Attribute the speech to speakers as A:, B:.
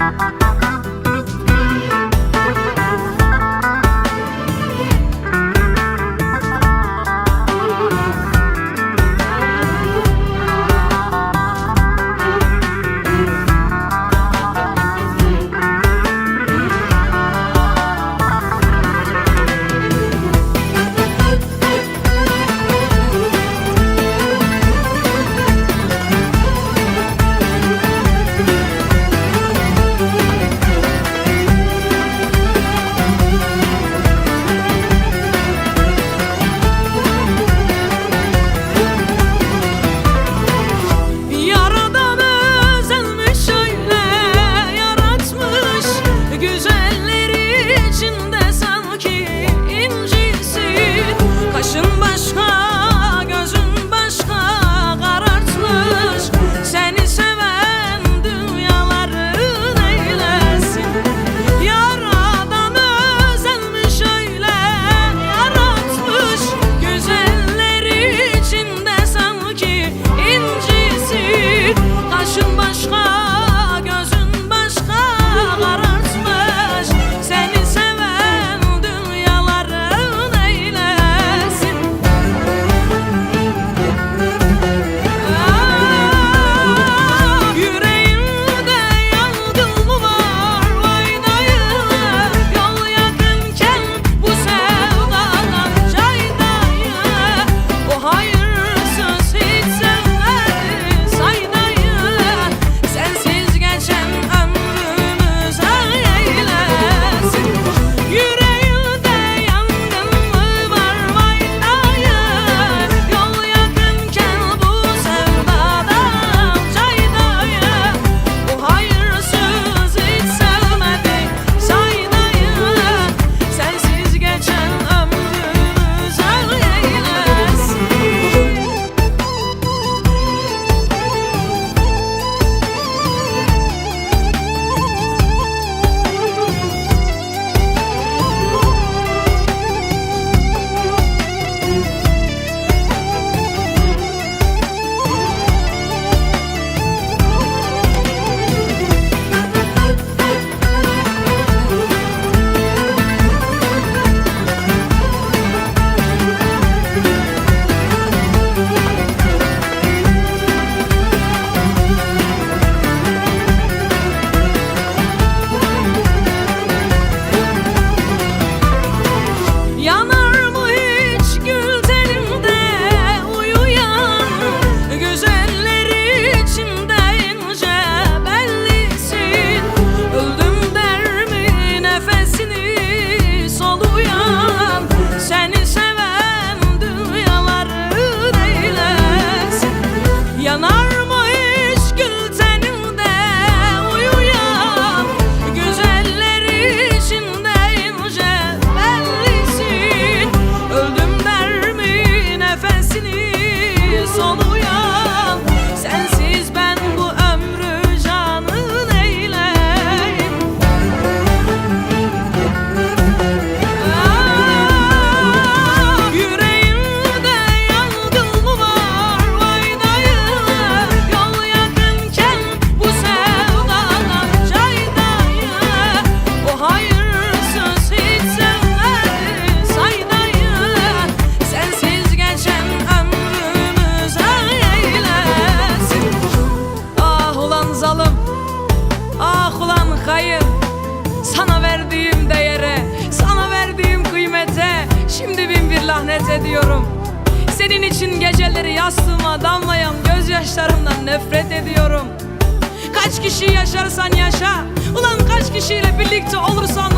A: Thank you. kayın Sana verdiğim değere Sana verdiğim kıymete Şimdi bin bir lahnet ediyorum. Senin için geceleri yastığıma damlayan Gözyaşlarımdan nefret ediyorum. Kaç kişi yaşarsan yaşa Ulan kaç kişiyle birlikte olursan